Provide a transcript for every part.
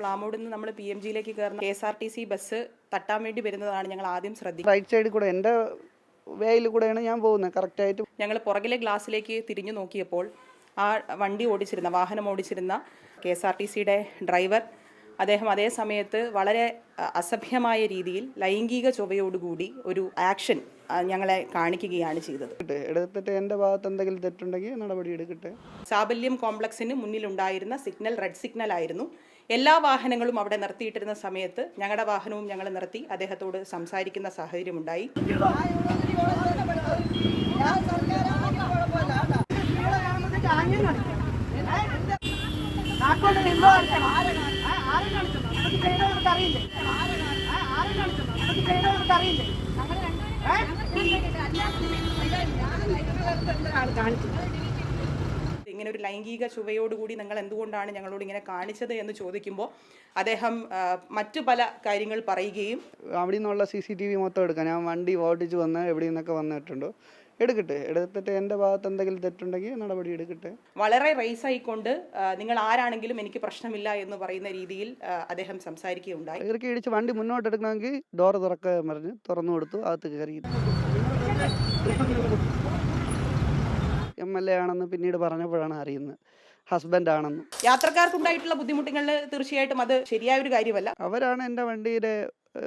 പ്ലാമോട് നിന്ന് നമ്മൾ P M ജിയിലേക്ക് കയറുന്ന K S R T C bus തട്ടാൻ വേണ്ടി വരുന്നതാണ് ഞങ്ങൾ ആദ്യം ശ്രദ്ധിക്കുന്നത് റൈറ്റ് സൈഡിൽ കൂടെ എന്റെ വേയിൽ കൂടെയാണ് ഞാൻ പോകുന്നത് കറക്റ്റായിട്ട് ഞങ്ങൾ പുറകിലെ ഗ്ലാസ്സിലേക്ക് തിരിഞ്ഞു നോക്കിയപ്പോൾ ആ വണ്ടി ഓടിച്ചിരുന്ന വാഹനം ഓടിച്ചിരുന്ന കെ എസ് ആർ ടി സിയുടെ ഡ്രൈവർ അദ്ദേഹം അതേ സമയത്ത് വളരെ അസഭ്യമായ രീതിയിൽ ലൈംഗിക ചൊവ്വയോടുകൂടി ഒരു ആക്ഷൻ ഞങ്ങളെ കാണിക്കുകയാണ് ചെയ്തത്. എടുത്തിട്ട് എന്റെ ഭാഗത്ത് എന്തെങ്കിലും തെറ്റുണ്ടെങ്കിൽ നടപടി എടുക്കട്ടെ. സാബല്യം കോംപ്ലക്സിന് മുന്നിലുണ്ടായിരുന്ന സിഗ്നൽ റെഡ് സിഗ്നൽ ആയിരുന്നു. എല്ലാ വാഹനങ്ങളും അവിടെ നിർത്തിയിട്ടിരുന്ന സമയത്ത് ഞങ്ങളുടെ വാഹനവും ഞങ്ങൾ നിർത്തി. അദ്ദേഹത്തോട് സംസാരിക്കുന്ന സാഹചര്യമുണ്ടായി ഇങ്ങനെ ഒരു ലൈംഗിക ചുവയോടുകൂടി നിങ്ങൾ എന്തുകൊണ്ടാണ് ഞങ്ങളോട് ഇങ്ങനെ കാണിച്ചത് എന്ന് ചോദിക്കുമ്പോൾ അദ്ദേഹം മറ്റു പല കാര്യങ്ങൾ പറയുകയും അവിടെ നിന്നുള്ള സി സി ടി വി മൊത്തം എടുക്കാം. ഞാൻ വണ്ടി ഓടിച്ച് വന്ന് എവിടെ നിന്നൊക്കെ വന്നിട്ടുണ്ടോ. എടുക്കട്ടെ. എടുത്തിട്ട് എന്റെ ഭാഗത്ത് എന്തെങ്കിലും തെറ്റുണ്ടെങ്കിൽ നടപടി എടുക്കട്ടെ. വളരെ റേസ് ആയിക്കൊണ്ട് നിങ്ങൾ ആരാണെങ്കിലും എനിക്ക് പ്രശ്നമില്ല എന്ന് പറയുന്ന രീതിയിൽ അദ്ദേഹം സംസാരിക്കുകയുണ്ടായി. ഇറക്കി ഇടിച്ച് വണ്ടി മുന്നോട്ട് എടുക്കണമെങ്കിൽ ഡോർ തുറക്കാൻ പറഞ്ഞ് തുറന്നു കൊടുത്തു അകത്ത് കയറി. എം എൽ എ ആണെന്ന് പിന്നീട് പറഞ്ഞപ്പോഴാണ് അറിയുന്നത്. ഹസ്ബൻഡ് ആണെന്ന്. യാത്രക്കാർക്കുണ്ടായിട്ടുള്ള ബുദ്ധിമുട്ടുകൾ തീർച്ചയായിട്ടും അത് ശരിയായ ഒരു കാര്യമല്ല. അവരാണ് എന്റെ വണ്ടിയുടെ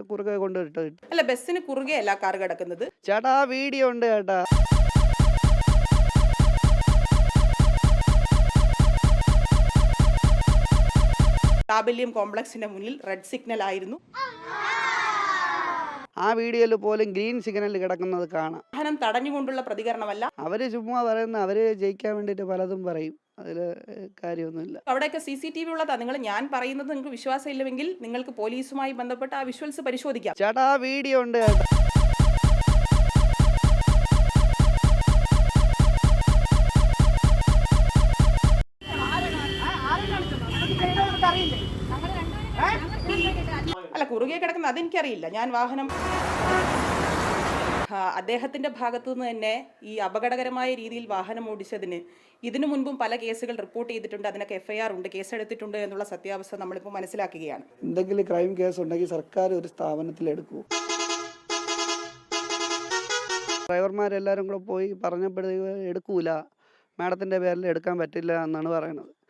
കുറുകെ കൊണ്ടുവിട്ടത് അല്ല ബസ്സിന് കുറുകെ അല്ല കാർ കിടക്കുന്നത്. ചേട്ടാ ആ വീഡിയോ ഉണ്ട് ചേട്ടാ. താബല്യം കോംപ്ലക്സിന്റെ മുന്നിൽ റെഡ് സിഗ്നൽ ആയിരുന്നു. ആ വീഡിയോയിൽ പോലും ഗ്രീൻ സിഗ്നൽ കിടക്കുന്നത് കാണാം. വാഹനം തടഞ്ഞുകൊണ്ടുള്ള പ്രതികരണമല്ല. അവർ ചുമ്മാ പറയുന്ന അവർ ജയിക്കാൻ വേണ്ടിയിട്ട് പലതും പറയും. അതിൽ കാര്യമൊന്നുമില്ല. അവിടെയൊക്കെ സി സി ടി വി ഉള്ളതാ. നിങ്ങൾ ഞാൻ പറയുന്നത് നിങ്ങൾക്ക് വിശ്വാസം ഇല്ലെങ്കിൽ നിങ്ങൾക്ക് പോലീസുമായി ബന്ധപ്പെട്ട് ആ വിഷ്വൽസ് പരിശോധിക്കാം. ചേട്ടാ ആ വീഡിയോ ഉണ്ട്. കുറുകെ കിടക്കുന്നത് അതെനിക്കറിയില്ല. ഞാൻ വാഹനം അദ്ദേഹത്തിന്റെ ഭാഗത്തു നിന്ന് തന്നെ ഈ അപകടകരമായ രീതിയിൽ വാഹനം ഓടിച്ചതിന് ഇതിനു മുൻപും പല കേസുകൾ റിപ്പോർട്ട് ചെയ്തിട്ടുണ്ട്. അതിനൊക്കെ എഫ്ഐആർ ഉണ്ട് കേസെടുത്തിട്ടുണ്ട് എന്നുള്ള സത്യാവസ്ഥ നമ്മളിപ്പോൾ മനസ്സിലാക്കുകയാണ്. എന്തെങ്കിലും ക്രൈം കേസ് ഉണ്ടെങ്കിൽ സർക്കാർ ഒരു സ്ഥാപനത്തിൽ എടുക്കൂ. ഡ്രൈവർമാരെല്ലാവരും കൂടെ പോയി പറഞ്ഞപ്പോഴത്തേക്ക് എടുക്കൂല. മാഡത്തിന്റെ പേരിൽ എടുക്കാൻ പറ്റില്ല എന്നാണ് പറയുന്നത്.